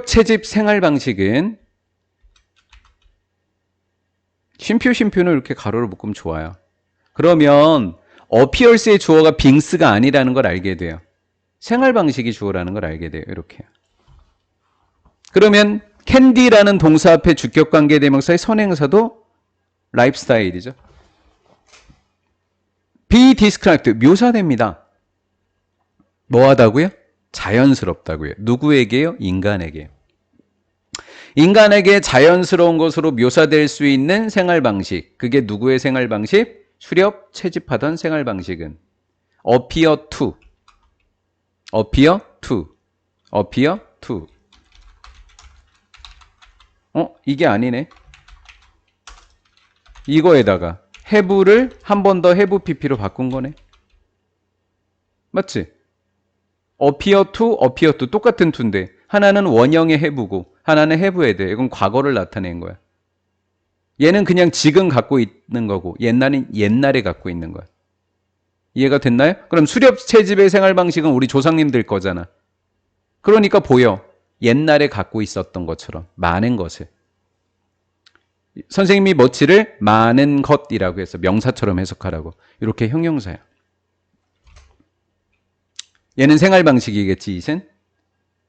채집 생활 방식은 쉼표 쉼표는 이렇게 가로로 묶으면 좋아요. 그러면 어피얼스의 주어가 빙스가 아니라는 걸 알게 돼요. 생활 방식이 주어라는 걸 알게 돼요. 이렇게. 그러면 캔디라는 동사 앞에 주격 관계 대명사의 선행사도 라이프 스타일이죠. be described 묘사됩니다. 뭐 하다고요? 자연스럽다고요. 누구에게요? 인간에게. 인간에게 자연스러운 것으로 묘사될 수 있는 생활 방식. 그게 누구의 생활 방식? 수렵 채집하던 생활 방식은 appear to. appear to. appear to. 어, 이게 아니네. 이거에다가 have를 한 번 더 have pp로 바꾼 거네. 맞지? Appear to, appear to 똑같은 to인데 하나는 원형의 have고 하나는 have에 대해 이건 과거를 나타낸 거야. 얘는 그냥 지금 갖고 있는 거고 옛날은 옛날에 갖고 있는 거야. 이해가 됐나요? 그럼 수렵 채집의 생활 방식은 우리 조상님들 거잖아. 그러니까 보여. 옛날에 갖고 있었던 것처럼 많은 것을. 선생님이 멋지를 많은 것이라고 해서 명사처럼 해석하라고. 이렇게 형용사야. 얘는 생활 방식이겠지, 이젠?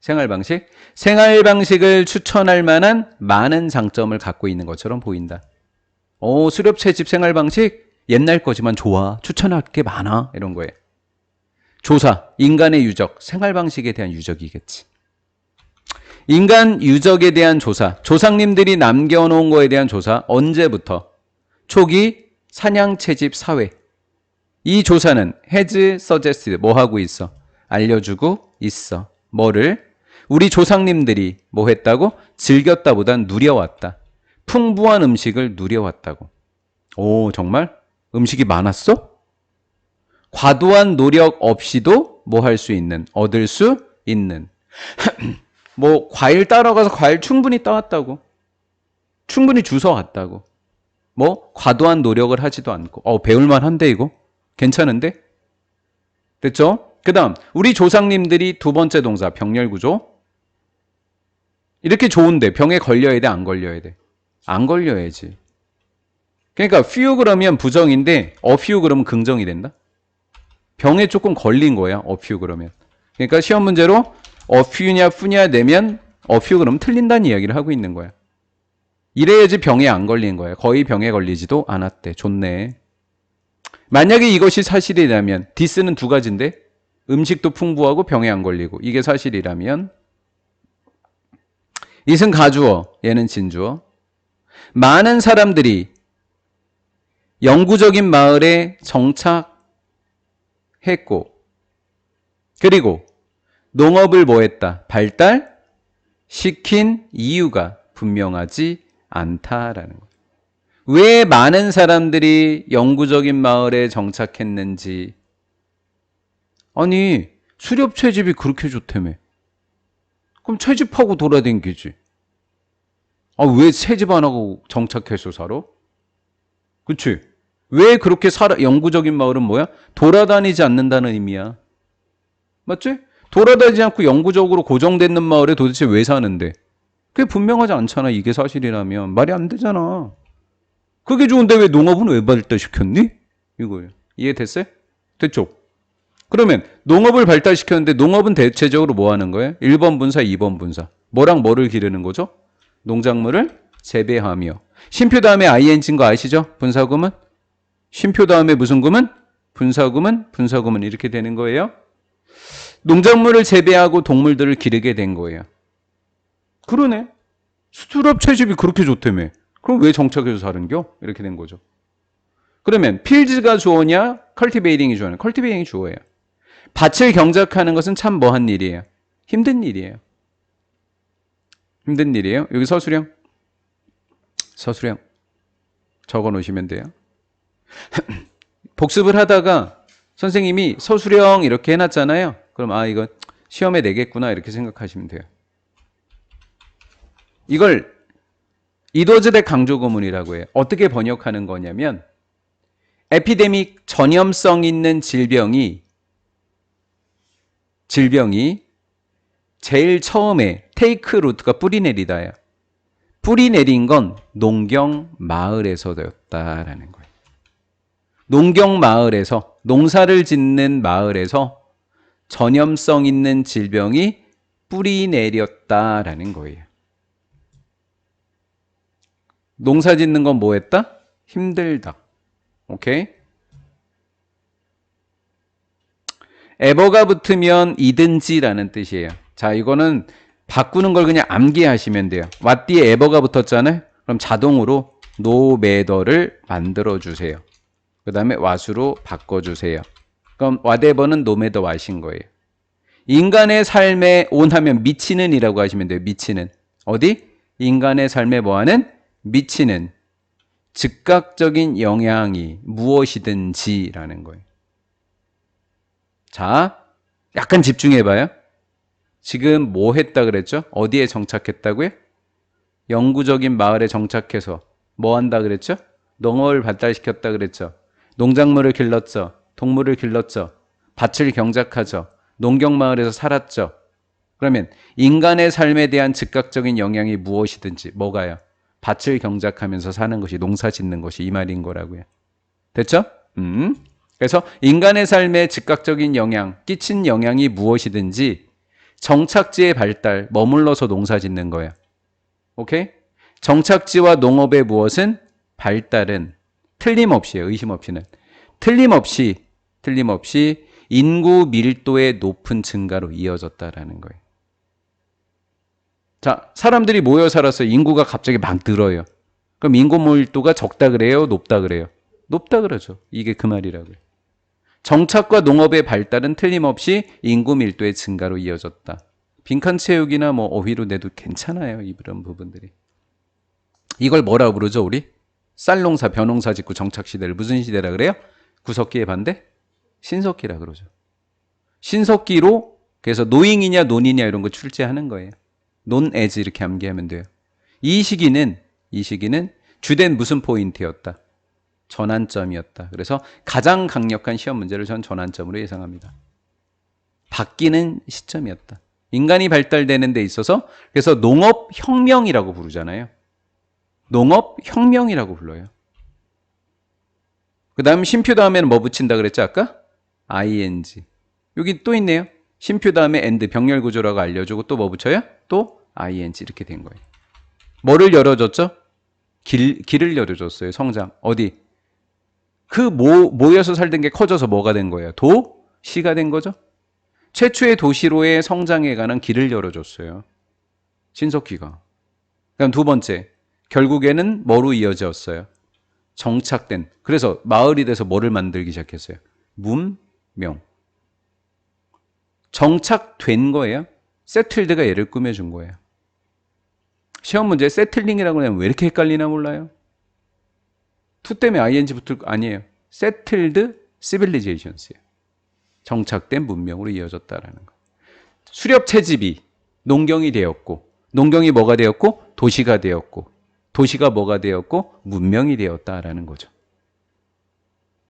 생활 방식? 생활 방식을 추천할 만한 많은 장점을 갖고 있는 것처럼 보인다. 오, 수렵 채 집 생활 방식? 옛날 거지만 좋아. 추천할 게 많아. 이런 거예요. 조사, 인간의 유적, 생활 방식에 대한 유적이겠지. 인간 유적에 대한 조사, 조상님들이 남겨놓은 거에 대한 조사, 언제부터? 초기 사냥 채집 사회. 이 조사는 has suggested, 뭐 하고 있어? 알려주고 있어. 뭐를? 우리 조상님들이 뭐 했다고? 즐겼다보단 누려왔다. 풍부한 음식을 누려왔다고. 오, 정말? 음식이 많았어? 과도한 노력 없이도 뭐 할 수 있는, 얻을 수 있는. 뭐, 과일 따러 가서 과일 충분히 따왔다고. 충분히 주워 왔다고. 뭐, 과도한 노력을 하지도 않고. 어, 배울만 한데, 이거? 괜찮은데? 됐죠? 그 다음, 우리 조상님들이 두 번째 동사, 병렬 구조. 이렇게 좋은데, 병에 걸려야 돼, 안 걸려야 돼? 안 걸려야지. 그러니까, few 그러면 부정인데, a few 그러면 긍정이 된다? 병에 조금 걸린 거야, a few 그러면. 그러니까 시험 문제로 a few냐, few냐 내면 a few 그러면 틀린다는 이야기를 하고 있는 거야. 이래야지 병에 안 걸린 거야. 거의 병에 걸리지도 않았대. 좋네. 만약에 이것이 사실이라면, 디스는 두 가지인데, 음식도 풍부하고 병에 안 걸리고, 이게 사실이라면, 이은 가주어, 얘는 진주어. 많은 사람들이 영구적인 마을에 정착했고, 그리고 농업을 뭐 했다? 발달? 시킨 이유가 분명하지 않다라는 거예요. 왜 많은 사람들이 영구적인 마을에 정착했는지. 아니, 수렵 채집이 그렇게 좋다며. 그럼 채집하고 돌아댕기지. 아, 왜 채집 안 하고 정착해서 살아? 그치? 왜 그렇게 살아, 영구적인 마을은 뭐야? 돌아다니지 않는다는 의미야. 맞지? 돌아다니지 않고 영구적으로 고정되는 마을에 도대체 왜 사는데? 그게 분명하지 않잖아. 이게 사실이라면. 말이 안 되잖아. 그게 좋은데 왜 농업은 왜 발달시켰니? 이거예요. 이해됐어요? 됐죠? 그러면 농업을 발달시켰는데 농업은 대체적으로 뭐 하는 거예요? 1번 분사, 2번 분사. 뭐랑 뭐를 기르는 거죠? 농작물을 재배하며. 쉼표 다음에 ing인 거 아시죠? 분사구문? 쉼표 다음에 무슨 구문? 분사구문? 분사구문 이렇게 되는 거예요. 농작물을 재배하고 동물들을 기르게 된 거예요. 그러네. 수출업 채집이 그렇게 좋다며. 그럼 왜 정착해서 사는겨? 이렇게 된 거죠. 그러면 필즈가 주어냐? 컬티베이팅이 주어냐? 컬티베이팅이 주어예요. 밭을 경작하는 것은 참 뭐한 일이에요? 힘든 일이에요. 힘든 일이에요. 여기 서술형. 서술형. 적어 놓으시면 돼요. 복습을 하다가 선생님이 서술형 이렇게 해놨잖아요. 그럼 아 이거 시험에 내겠구나 이렇게 생각하시면 돼요. 이걸 이도즈대 강조 구문이라고 해요. 어떻게 번역하는 거냐면 에피데믹 전염성 있는 질병이 질병이 제일 처음에 테이크 루트가 뿌리 내리다야. 뿌리 내린 건 농경 마을에서 되었다라는 거예요. 농경 마을에서 농사를 짓는 마을에서 전염성 있는 질병이 뿌리 내렸다라는 거예요. 농사 짓는 건 뭐 했다? 힘들다. 오케이? 에버가 붙으면 이든지라는 뜻이에요. 자, 이거는 바꾸는 걸 그냥 암기하시면 돼요. 왓뒤에 에버가 붙었잖아요. 그럼 자동으로 노매더를 만들어 주세요. 그 다음에 왓으로 바꿔 주세요. 그럼 whatever는 노매더 왓인 거예요. 인간의 삶에 온하면 미치는 이라고 하시면 돼요. 미치는. 어디? 인간의 삶에 뭐하는? 미치는 즉각적인 영향이 무엇이든지라는 거예요. 자, 약간 집중해봐요. 지금 뭐 했다 그랬죠? 어디에 정착했다고요? 영구적인 마을에 정착해서 뭐 한다 그랬죠? 농업을 발달시켰다 그랬죠? 농작물을 길렀죠? 동물을 길렀죠? 밭을 경작하죠? 농경마을에서 살았죠? 그러면 인간의 삶에 대한 즉각적인 영향이 무엇이든지 뭐가요? 밭을 경작하면서 사는 것이 농사 짓는 것이 이 말인 거라고요. 됐죠? 음. 그래서 인간의 삶에 즉각적인 영향, 끼친 영향이 무엇이든지 정착지의 발달, 머물러서 농사 짓는 거야. 오케이? 정착지와 농업의 무엇은 발달은 틀림없이에요. 의심 없이는. 틀림없이 틀림없이 인구 밀도의 높은 증가로 이어졌다라는 거예요. 자, 사람들이 모여 살았어요. 인구가 갑자기 막 늘어요. 그럼 인구 밀도가 적다 그래요? 높다 그래요? 높다 그러죠. 이게 그 말이라고요. 정착과 농업의 발달은 틀림없이 인구 밀도의 증가로 이어졌다. 빈칸 채우기나 뭐 어휘로 내도 괜찮아요. 이런 부분들이. 이걸 뭐라고 부르죠, 우리? 쌀농사, 벼농사 짓고 정착 시대를 무슨 시대라 그래요? 구석기의 반대? 신석기라 그러죠. 신석기로 그래서 노잉이냐 논이냐 이런 거 출제하는 거예요. 논 에즈 이렇게 암기하면 돼요. 이 시기는 이 시기는 주된 무슨 포인트였다? 전환점이었다. 그래서 가장 강력한 시험 문제를 전 전환점으로 예상합니다. 바뀌는 시점이었다. 인간이 발달되는 데 있어서 그래서 농업 혁명이라고 부르잖아요. 농업 혁명이라고 불러요. 그 다음 쉼표 다음에는 뭐 붙인다 그랬죠 아까? ing. 여기 또 있네요. 쉼표 다음에 end 병렬 구조라고 알려 주고 또 뭐 붙여요? 또 ing 이렇게 된 거예요. 뭐를 열어줬죠? 길, 길을 열어줬어요. 성장. 어디? 그 모, 모여서 살던 게 커져서 뭐가 된 거예요? 도시가 된 거죠? 최초의 도시로의 성장에 관한 길을 열어줬어요. 신석기가. 그럼 두 번째. 결국에는 뭐로 이어졌어요? 정착된. 그래서 마을이 돼서 뭐를 만들기 시작했어요? 문명. 정착된 거예요. 세틀드가 얘를 꾸며준 거예요. 시험 문제 세틀링이라고 하면 왜 이렇게 헷갈리나 몰라요? 투 때문에 ing 붙을 거 아니에요. settled civilizations예요. 정착된 문명으로 이어졌다라는 거. 수렵 채집이 농경이 되었고, 농경이 뭐가 되었고, 도시가 되었고, 도시가 뭐가 되었고, 문명이 되었다라는 거죠.